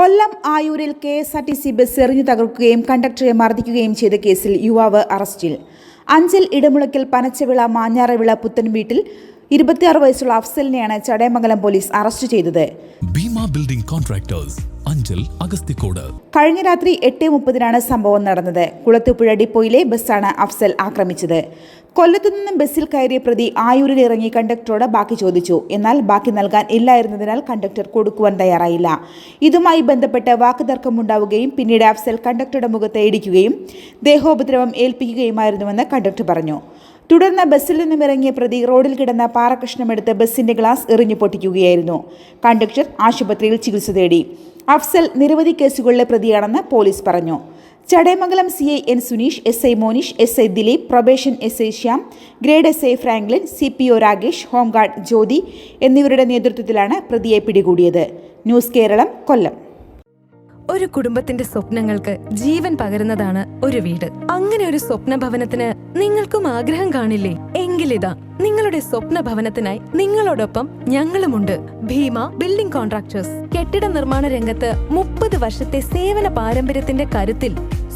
കൊല്ലം ആയൂരിൽ K S R T C bus എറിഞ്ഞു തകർക്കുകയും കണ്ടക്ടറെ മർദ്ദിക്കുകയും ചെയ്ത കേസിൽ യുവാവ് അറസ്റ്റിൽ. അഞ്ചൽ ഇടമുളയ്ക്കൽ പനച്ചവിള മാഞ്ഞാറവിള പുത്തൻ വീട്ടിൽ ഇരുപത്തിയാറ് വയസ്സുള്ള അഫ്സലിനെയാണ് ചടയമംഗലം പോലീസ് അറസ്റ്റ് ചെയ്തത്. Building contractors Anchal Agasthikode. കഴിഞ്ഞ രാത്രി എട്ട് മുപ്പതിനാണ് സംഭവം നടന്നത്. കുളത്തുപുഴ ഡിപ്പോയിലെ ബസ്സാണ് അഫ്സൽ ആക്രമിച്ചത്. കൊല്ലത്തു നിന്നും ബസ്സിൽ കയറിയ പ്രതി ആയൂരിൽ ഇറങ്ങി കണ്ടക്ടറോട് ബാക്കി ചോദിച്ചു. എന്നാൽ ബാക്കി നൽകാൻ ഇല്ലായിരുന്നതിനാൽ കണ്ടക്ടർ കൊടുക്കുവാൻ തയ്യാറായില്ല. ഇതുമായി ബന്ധപ്പെട്ട് വാക്കുതർക്കമുണ്ടാവുകയും പിന്നീട് അഫ്സൽ കണ്ടക്ടറുടെ മുഖത്ത് ഇടിക്കുകയും ദേഹോപദ്രവം ഏൽപ്പിക്കുകയുമായിരുന്നുവെന്ന് കണ്ടക്ടർ പറഞ്ഞു. തുടർന്ന് ബസ്സിൽ നിന്നും ഇറങ്ങിയ പ്രതി റോഡിൽ കിടന്ന പാറകഷ്ണമെടുത്ത് ബസ്സിന്റെ ഗ്ലാസ് എറിഞ്ഞു പൊട്ടിക്കുകയായിരുന്നു. കണ്ടക്ടർ ആശുപത്രിയിൽ ചികിത്സ തേടി. അഫ്സൽ നിരവധി കേസുകളിലെ പ്രതിയാണെന്ന് പോലീസ് പറഞ്ഞു. Chadayamangalam C I N Suneesh S I Monish S I Dileep probation S I Shyam grade S I Franklin C P O Rakesh home guard Jyothi എന്നിവരുടെ നേതൃത്വത്തിലാണ് പ്രതിയെ പിടികൂടിയത്. ന്യൂസ് കേരളം കൊല്ലം. ഒരു കുടുംബത്തിന്റെ സ്വപ്നങ്ങൾക്ക് ജീവൻ പകരുന്നതാണ് ഒരു വീട്. അങ്ങനെ ഒരു സ്വപ്ന ഭവനത്തിന് നിങ്ങൾക്കും ആഗ്രഹം കാണില്ലേ? എങ്കിലിതാ നിങ്ങളുടെ സ്വപ്ന ഭവനത്തിനായി നിങ്ങളോടൊപ്പം ഞങ്ങളുമുണ്ട്. Bhima building contractors. കെട്ടിട നിർമ്മാണ രംഗത്ത് മുപ്പത് വർഷത്തെ സേവന പാരമ്പര്യത്തിന്റെ കരുത്തിൽ